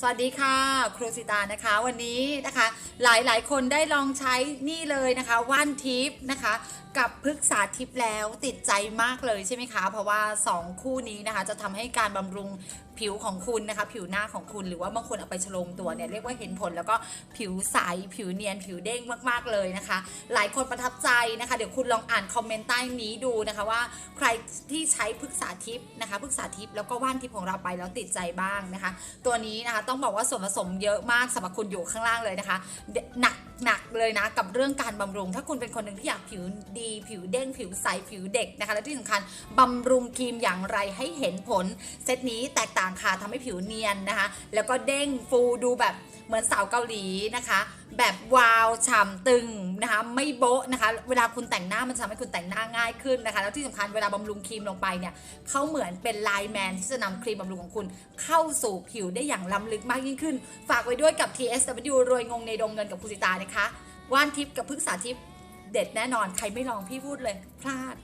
สวัสดีค่ะ ครูสิตานะคะวันนี้นะคะ หลายหลายๆคนได้ลองใช้นี่เลยนะคะว่านทิพย์นะคะ กับพฤกษาทิพย์แล้วติดใจมากเลยใช่ไหมคะ เพราะว่า 2 คู่นี้นะคะ จะทำให้การบำรุงผิวของคุณนะคะ ผิวหน้าของคุณหรือว่าบางคนเอาไปชโลมตัวเนี่ยเรียกว่าเห็นผลแล้วก็ผิวใสผิวเนียนผิวเด้งมากๆเลยนะคะ หลายคนประทับใจนะคะ เดี๋ยวคุณลองอ่านคอมเมนต์ใต้นี้ดูนะคะว่าใครที่ใช้พฤกษาทิพย์นะคะพฤกษาทิพย์แล้วก็ว่านทิพย์ของเราไปแล้วติดใจบ้างนะคะ ตัวนี้นะคะต้องบอกว่าส่วนผสมเยอะมากสำหรับคุณอยู่ข้างล่างเลยนะคะ หนักหนักเลยนะกับเรื่องการบำรุง ถ้าคุณเป็นคนหนึ่งที่อยากผิวดี ผิวเด้ง ผิวใส ผิวเด็กนะคะ และที่สำคัญบำรุงครีมอย่างไรให้เห็นผล เซตนี้แตกต่างค่ะทำให้ผิวเนียนนะคะ แล้วก็เด้งฟูดูแบบ เหมือนสาวเกาหลีนะคะ แบบวาวฉ่ำตึงนะคะไม่โบ๊ะนะคะ เวลาคุณแต่งหน้ามันจะทำให้คุณแต่งหน้าง่ายขึ้นนะคะ แล้วที่สำคัญเวลาบำรุงครีมลงไปเนี่ยเขาเหมือนเป็นไลน์แมนที่จะนำครีมบำรุงของคุณเข้าสู่ผิวได้อย่างล้ำลึกมากยิ่งขึ้น ฝากไว้ด้วยกับ TSW รวยงงในดงเงินกับภูสิตานะคะว่านทิพย์กับพฤกษาทิพย์เด็ดแน่นอนใครไม่ลองพี่พูดเลยพลาด